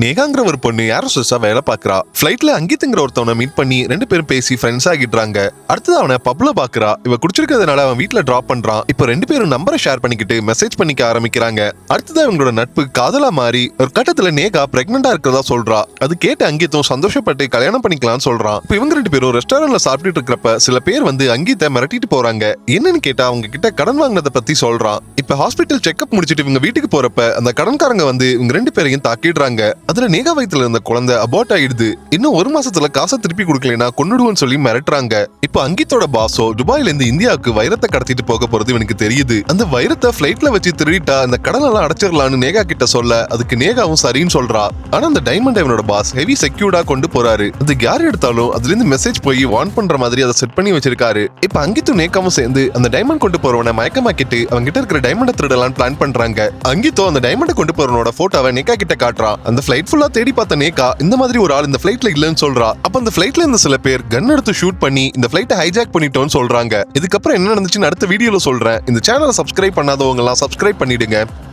நேகாங்கிற ஒரு பொண்ணு சொசா வேலை பாக்குறா ஃபிளைட்ல அங்கித்துங்கிற ஒருத்தவனை மீட் பண்ணி ரெண்டு பேரும் பேசி ஃப்ரெண்ட்ஸ் ஆகிடுறாங்க. அடுத்தது அவனை பப்ல பாக்குறா இவ குடிச்சிருக்கிறதுனால அவன் வீட்டுல டிராப் பண்றான். இப்போ ரெண்டு பேரும் நம்பரை ஷேர் பண்ணிக்கிட்டு மெசேஜ் பண்ணிக்க ஆரம்பிக்கிறாங்க. அடுத்தது அவங்களோட நட்பு காதலா மாறி ஒரு கட்டத்துல நேகா பிரெக்னண்டா இருக்கிறதா சொல்றா. அது கேட்டு அங்கித்தும் சந்தோஷப்பட்டு கல்யாணம் பண்ணிக்கலாம்னு சொல்றான். இப்போ இவங்க ரெண்டு பேரும் ரெஸ்டாரண்ட்ல சாப்பிட்டுட்டு இருக்கிறப்ப சில பேர் வந்து அங்கீத்தை மிரட்டிட்டு போறாங்க. என்னன்னு கேட்டா அவங்க கிட்ட கடன் வாங்கினதை பத்தி சொல்றான். இப்ப ஹாஸ்பிட்டல் செக்அப் முடிச்சிட்டு இவங்க வீட்டுக்கு போறப்ப அந்த கடன்காரங்க வந்து இவங்க ரெண்டு பேரையும் தாக்கிடுறாங்க. அதுல நேகா வயித்துல இருந்த குழந்தை அபார்ட் ஆயிடுது. இன்னும் ஒரு மாசத்துல காசை திருப்பி கொடுக்கலைன்னா கொண்டுடுவோம்னு சொல்லி மிரட்டுறாங்க. இப்போ அங்கித்தோட பாசோ துபாயில இருந்து இந்தியாவுக்கு வைரத்தை கடத்திட்டு போக போறது இவனுக்கு தெரியுது. அந்த வைரத்தை பிளைட்ல வச்சு திருடிட்டா அந்த கடன் எல்லாம் அடைச்சிடலாம்னு நேகா கிட்ட சொல்ல அதுக்கு நேகாவும் சரின்னு சொல்றா. ஆனா அந்த டைமண்ட் அவனோட பாஸ் ஹெவி செக்யூர்டா கொண்டு போறாரு. அது யார் எடுத்தாலும் அதுல இருந்து மெசேஜ் போய் வான் பண்ற மாதிரி அதை செட் பண்ணி வச்சிருக்காரு. இப்ப அங்கித்தும் நேகாவும் சேர்ந்து அந்த டைமண்ட் கொண்டு போறவனை மயக்கமாக்கிட்டு அவங்க கிட்ட இருக்கிற டைமண்டை திருடலாம்னு பிளான் பண்றாங்க. அங்கித்தோ அந்த டைமண்டை கொண்டு போறவனோட போட்டோவை நேக்கா கிட்ட காட்டுறான் அந்த பிளைட் ஃபுல்லா தேடி பார்த்த நேக்கா இந்த மாதிரி ஒரு ஆள் இந்த பிளைட்ல இல்லன்னு சொல்றா. அப்ப அந்த பிளைட்ல இருந்த சில பேர் கன் எடுத்து ஷூட் பண்ணி இந்த பிளைட்டை ஹைஜாக் பண்ணிட்டோம்னு சொல்றாங்க. இதுக்கப்புறம் என்ன நடந்துச்சுன்னு அடுத்த வீடியோல சொல்றேன். இந்த சேனலை சப்ஸ்கிரைப் பண்ணாதவங்க எல்லாம் சப்ஸ்கிரைப் பண்ணிடுங்க.